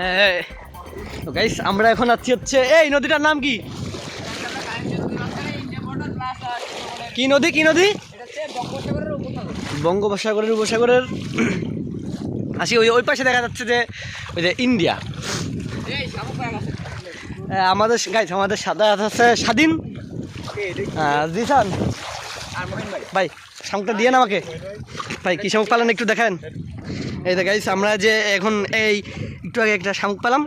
হ্যাঁ। তো গাইস আমরা এখন আছি হচ্ছে এই নদীটার নাম কি? কি নদী কি নদী? বঙ্গোপসাগরের উপসাগরের আসি ওই ওই পাশে দেখা যাচ্ছে যে ওই যে ইন্ডিয়া। আমাদের গাইস আমাদের সাদা আছে স্বাধীন। জিসান ভাই শামুকটা দিয়ে আমাকে? ভাই, কি শামুক পালেন একটু দেখেন। এই গাইস আমরা যে এখন এই, একটু আগে একটা শামুক পেলাম।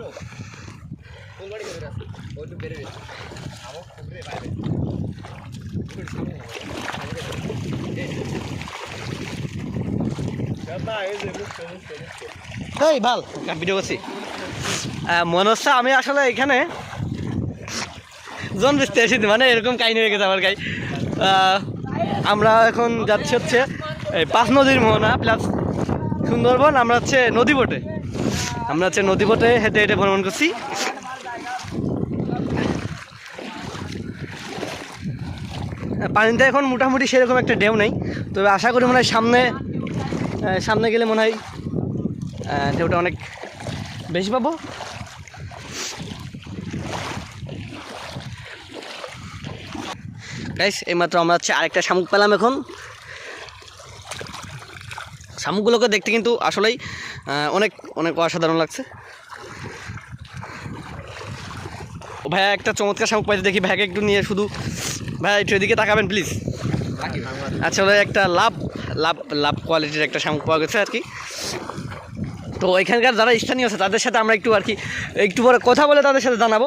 এই, ভালো ভিডিও করছি। মনে হচ্ছে আমি আসলে এখানে জন বেচতে এসেছি মানে এরকম কাহিনী হয়ে গেছে আমার গাই আমরা এখন যাচ্ছি হচ্ছে পাঁচ নদীর মোহনা প্লাস সুন্দরবন, আমরা হচ্ছে নদী বোটে আমরা হচ্ছে নদী বোটে হেঁটে হেঁটে ভ্রমণ করছি। পানিতে এখন মোটামুটি সেরকম একটা ঢেউ নেই, তবে আশা করি মনে হয় সামনে সামনে গেলে মনে হয় ঢেউটা অনেক বেশি পাবো। গাইস এইমাত্র আমরা হচ্ছে আরেকটা শামুক পেলাম এখন। শামুকগুলোকে দেখতে কিন্তু আসলেই অনেক অনেক অসাধারণ লাগছে। ও ভাইয়া, একটা চমৎকার শামুক পাইতে দেখি ভাইয়াকে একটু নিয়ে শুধু ভাইয়া, একটু এদিকে তাকাবেন প্লিজ আচ্ছা ওই একটা লাভ লাভ লাভ কোয়ালিটির একটা শামুক পাওয়া গেছে আর কি। তো এখানকার যারা স্থানীয় আছে, তাদের সাথে আমরা একটু আর কি একটু পরে কথা বলে তাদের সাথে জানাব।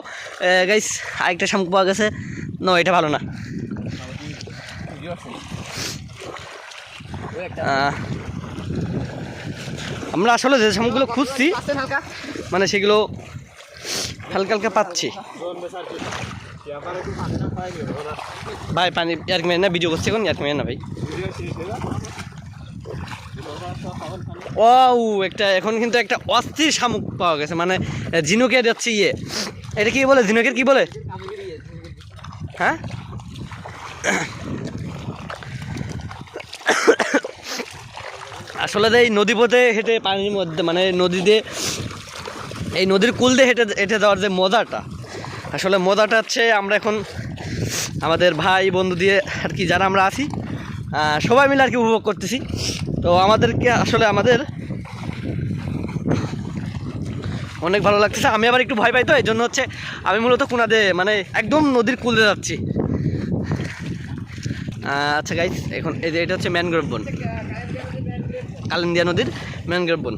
গাইস আরেকটা শামুক পাওয়া গেছে। না, এটা ভালো না। আমরা আসলে যে শামুকগুলো খুঁজছি মানে সেগুলো হালকা হালকা পাচ্ছি। ভাই, পানি ইয়ার মেরে না ভিডিও করছি এখন, ইয়ার মেরে না ভাই? ও একটা এখন কিন্তু একটা অস্থির শামুক পাওয়া গেছে মানে ঝিনুকের যাচ্ছে ইয়ে। এটা কি বলে? ঝিনুকের কি বলে? হ্যাঁ? আসলে এই নদী পথে হেঁটে পানির মধ্যে মানে নদীতে, এই নদীর কুল দিয়ে হেঁটে হেঁটে যাওয়ার যে মজাটা, আসলে মজাটা হচ্ছে আমরা এখন আমাদের ভাই, বন্ধু দিয়ে আর কি, যারা আমরা আছি সবাই মিলে আর কি উপভোগ করতেছি। তো আমাদেরকে আসলে আমাদের অনেক ভালো লাগতেছে। আমি আবার একটু ভয় পাই তো, এই জন্য হচ্ছে আমি মূলত কোনাদে মানে একদম নদীর কুলে যাচ্ছি। আচ্ছা গাইস এখন এই যে এটা হচ্ছে ম্যানগ্রোভ বন। কালিন্দিয়া নদীর ম্যানগ্রোভ বন।